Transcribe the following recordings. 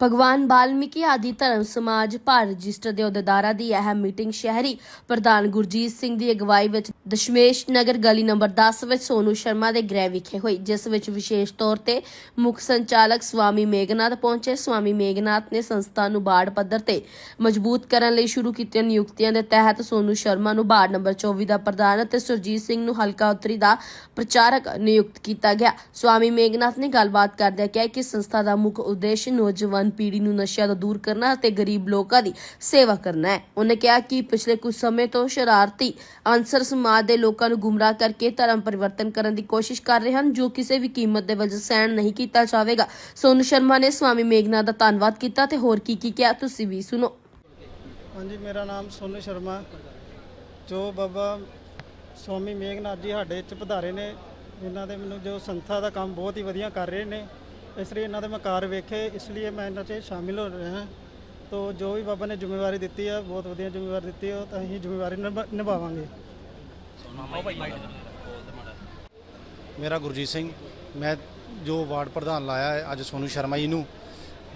ਭਗਵਾਨ ਵਾਲਮੀਕੀ ਆਦਿ ਧਰਮ ਸਮਾਜ ਭਾਰਤ ਰਜਿਸਟਰ ਦੇ ਅਹੁਦੇਦਾਰਾਂ ਦੀ ਅਹਿਮ ਮੀਟਿੰਗ ਸ਼ਹਿਰੀ ਪ੍ਰਧਾਨ ਗੁਰਜੀਤ ਸਿੰਘ ਦੀ ਅਗਵਾਈ ਵਿੱਚ ਦਸ਼ਮੇਸ਼ ਨਗਰ ਗਲੀ ਨੰਬਰ 10 ਵਿੱਚ ਸੋਨੂ ਸ਼ਰਮਾ ਦੇ ਗ੍ਰਹਿ ਵਿਖੇ ਹੋਈ, ਜਿਸ ਵਿੱਚ ਵਿਸ਼ੇਸ਼ ਤੌਰ ਤੇ ਮੁੱਖ ਸੰਚਾਲਕ ਸਵਾਮੀ ਮੇਘਨਾਥ ਪਹੁੰਚੇ। ਸਵਾਮੀ ਮੇਘਨਾਥ ਨੇ ਸੰਸਥਾ ਨੂੰ ਬਾੜ ਪੱਧਰ ਤੇ ਮਜ਼ਬੂਤ ਕਰਨ ਲਈ ਸ਼ੁਰੂ ਕੀਤੀਆਂ ਨਿਯੁਕਤੀਆਂ ਦੇ ਤਹਿਤ ਸੋਨੂ ਸ਼ਰਮਾ ਨੂੰ ਬਾੜ ਨੰਬਰ 24 ਦਾ ਪ੍ਰਧਾਨ ਅਤੇ ਸੁਰਜੀਤ ਸਿੰਘ ਨੂੰ ਹਲਕਾ ਉੱਤਰੀ ਦਾ ਪ੍ਰਚਾਰਕ ਨਿਯੁਕਤ ਕੀਤਾ ਗਿਆ। ਸਵਾਮੀ ਮੇਘਨਾਥ ਨੇ ਗੱਲਬਾਤ ਕਰਦਿਆਂ ਕਿਹਾ ਕਿ ਸੰਸਥਾ ਦਾ ਮੁੱਖ ਉਦੇਸ਼ ਨੌਜਵਾਨ ਪੀੜ੍ਹੀ ਨੂੰ ਨਸ਼ਿਆਂ ਤੋਂ ਦੂਰ ਕਰਨਾ ਅਤੇ ਗਰੀਬ ਲੋਕਾਂ ਦੀ ਸੇਵਾ ਕਰਨਾ ਹੈ। ਉਹਨੇ ਕਿਹਾ ਕਿ ਪਿਛਲੇ ਕੁਝ ਸਮੇਂ ਤੋਂ ਸ਼ਰਾਰਤੀ ਅਨਸਰ ਸਮਾਜ ਦੇ ਲੋਕਾਂ ਨੂੰ ਗੁੰਮਰਾਹ ਕਰਕੇ ਧਰਮ ਪਰਿਵਰਤਨ ਕਰਨ ਦੀ ਕੋਸ਼ਿਸ਼ ਕਰ ਰਹੇ ਹਨ, ਜੋ ਕਿਸੇ ਵੀ ਕੀਮਤ ਦੇ ਵਜ੍ਹਾ ਸਹਿਣ ਨਹੀਂ ਕੀਤਾ ਜਾਵੇਗਾ। ਸੋਨੂ ਸ਼ਰਮਾ ਨੇ ਸਵਾਮੀ ਮੇਘਨਾਥ ਦਾ ਧੰਨਵਾਦ ਕੀਤਾ ਤੇ ਹੋਰ ਕੀ ਕੀ ਕਿਹਾ, ਤੁਸੀਂ ਵੀ ਸੁਣੋ। ਹਾਂਜੀ, ਮੇਰਾ ਨਾਮ ਸੋਨੂ ਸ਼ਰਮਾ। ਜੋ ਬਾਬਾ ਸਵਾਮੀ ਮੇਘਨਾਥ ਜੀ ਸਾਡੇ ਚ ਪਧਾਰੇ ਨੇ ਇਹਨਾਂ ਦੇ ਮੈਨੂੰ ਜੋ ਸੰਸਥਾ ਦਾ ਕੰਮ ਬਹੁਤ ਹੀ ਵਧੀਆ ਕਰ ਰਹੇ ਨੇ ਇਸ ਲਈ ਇਹਨਾਂ ਦੇ ਮੈਂ ਕਾਰ ਵੇਖੇ ਇਸ ਲਈ ਮੈਂ ਇਹਨਾਂ 'ਚ ਸ਼ਾਮਿਲ ਹੋ ਰਿਹਾ। ਹਾਂ ਤੋ ਜੋ ਵੀ ਬਾਬਾ ਨੇ ਜ਼ਿੰਮੇਵਾਰੀ ਦਿੱਤੀ ਹੈ ਬਹੁਤ ਵਧੀਆ ਜ਼ਿੰਮੇਵਾਰੀ ਦਿੱਤੀ ਹੈ ਉਹ ਤਾਂ ਅਸੀਂ ਜ਼ਿੰਮੇਵਾਰੀ ਨਿਭਾ- ਨਿਭਾਵਾਂਗੇ। ਮੇਰਾ ਗੁਰਜੀਤ ਸਿੰਘ ਮੈਂ ਜੋ ਵਾਰਡ ਪ੍ਰਧਾਨ ਲਾਇਆ ਹੈ ਅੱਜ ਸੋਨੂ ਸ਼ਰਮਾ ਜੀ ਨੂੰ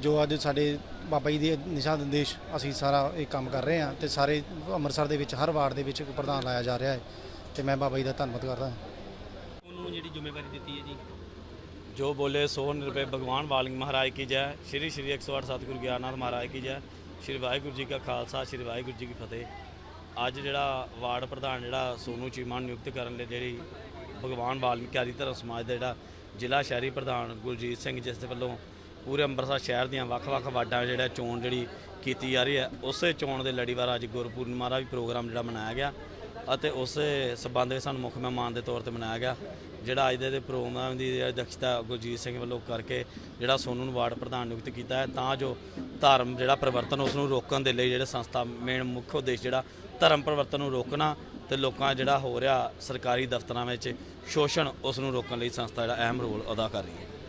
ਜੋ ਅੱਜ ਸਾਡੇ ਬਾਬਾ ਜੀ ਦੇ ਨਿਸ਼ਾ ਨਿਰਦੇਸ਼ ਅਸੀਂ ਸਾਰਾ ਇਹ ਕੰਮ ਕਰ ਰਹੇ ਹਾਂ ਤੇ ਸਾਰੇ ਅੰਮ੍ਰਿਤਸਰ ਦੇ ਵਿੱਚ ਹਰ ਵਾਰਡ ਦੇ ਵਿੱਚ ਇੱਕ ਪ੍ਰਧਾਨ ਲਾਇਆ ਜਾ ਰਿਹਾ ਹੈ ਤੇ ਮੈਂ ਬਾਬਾ ਜੀ ਦਾ ਧੰਨਵਾਦ ਕਰਦਾ ਹਾਂ। ਉਹਨੂੰ ਜਿਹੜੀ ਜ਼ਿੰਮੇਵਾਰੀ ਦਿੱਤੀ ਹੈ ਜੀ। ਜੋ ਬੋਲੇ ਸੋ ਨਿਰਭੈ ਭਗਵਾਨ ਵਾਲਿੰਗ ਮਹਾਰਾਜ ਕੀ ਜੈ। ਸ਼੍ਰੀ ਸ਼੍ਰੀ 108 ਸਤਿਗੁਰੂ ਗਿਆਨਨਾਥ ਮਹਾਰਾਜ ਕੀ ਜੈ। ਸ਼੍ਰੀ ਵਾਹਿਗੁਰੂ ਜੀ ਕਾ ਖਾਲਸਾ, ਸ਼੍ਰੀ ਵਾਹਿਗੁਰੂ ਜੀ ਕੀ ਫਤਿਹ। ਅੱਜ ਜਿਹੜਾ ਵਾਰਡ ਪ੍ਰਧਾਨ ਜਿਹੜਾ ਸੋਨੂ ਚੀਮਾ ਨੂੰ ਨਿਯੁਕਤ ਕਰਨ ਲਈ ਜਿਹੜੀ ਭਗਵਾਨ ਵਾਲਮੀਕੀ ਆਦਿ ਧਰਮ ਸਮਾਜ ਦਾ ਜਿਹੜਾ ਜ਼ਿਲ੍ਹਾ ਸ਼ਹਿਰੀ ਪ੍ਰਧਾਨ ਗੁਰਜੀਤ ਸਿੰਘ ਜਿਸ ਦੇ ਵੱਲੋਂ ਪੂਰੇ ਅੰਮ੍ਰਿਤਸਰ ਸ਼ਹਿਰ ਦੀਆਂ ਵੱਖ-ਵੱਖ ਵਾਰਡਾਂ ਜਿਹੜਾ ਚੋਣ ਜਿਹੜੀ ਕੀਤੀ ਜਾ ਰਹੀ ਹੈ, ਉਸੇ ਚੋਣ ਦੇ ਲੜੀਵਾਰ ਅੱਜ ਗੁਰਪੂਰਨਿਮਾ ਦਾ ਵੀ ਪ੍ਰੋਗਰਾਮ ਜਿਹੜਾ ਮਨਾਇਆ ਗਿਆ। ਅਤੇ ਉਸੇ ਸਬੰਧ ਵਿੱਚ ਸਾਨੂੰ ਮੁੱਖ ਮਹਿਮਾਨ ਦੇ ਤੌਰ ਤੇ ਮਨਾਇਆ ਗਿਆ, ਜਿਹੜਾ ਅੱਜ ਦੇ ਦੇ ਪ੍ਰੋਗਰਾਮ ਦੀ ਜਿਹੜੀ ਅਧਿਕਸ਼ਤਾ ਗੁਰਜੀਤ ਸਿੰਘ ਵੱਲੋਂ ਕਰਕੇ ਜਿਹੜਾ ਸੋਨੂ ਨੂੰ ਵਾਰਡ ਪ੍ਰਧਾਨ ਨਿਯੁਕਤ ਕੀਤਾ ਹੈ, ਤਾਂ ਜੋ ਧਰਮ ਜਿਹੜਾ ਪਰਿਵਰਤਨ ਉਸ ਨੂੰ ਰੋਕਣ ਦੇ ਲਈ ਜਿਹੜੇ ਸੰਸਥਾ ਮੇਨ ਮੁੱਖ ਉਦੇਸ਼ ਜਿਹੜਾ ਧਰਮ ਪਰਿਵਰਤਨ ਨੂੰ ਰੋਕਣਾ ਤੇ ਲੋਕਾਂ ਜਿਹੜਾ ਹੋ ਰਿਹਾ ਸਰਕਾਰੀ ਦਫ਼ਤਰਾਂ ਵਿੱਚ ਸ਼ੋਸ਼ਣ ਉਸ ਨੂੰ ਰੋਕਣ ਲਈ ਸੰਸਥਾ ਜਿਹੜਾ ਅਹਿਮ ਰੋਲ ਅਦਾ ਕਰ ਰਹੀ ਹੈ।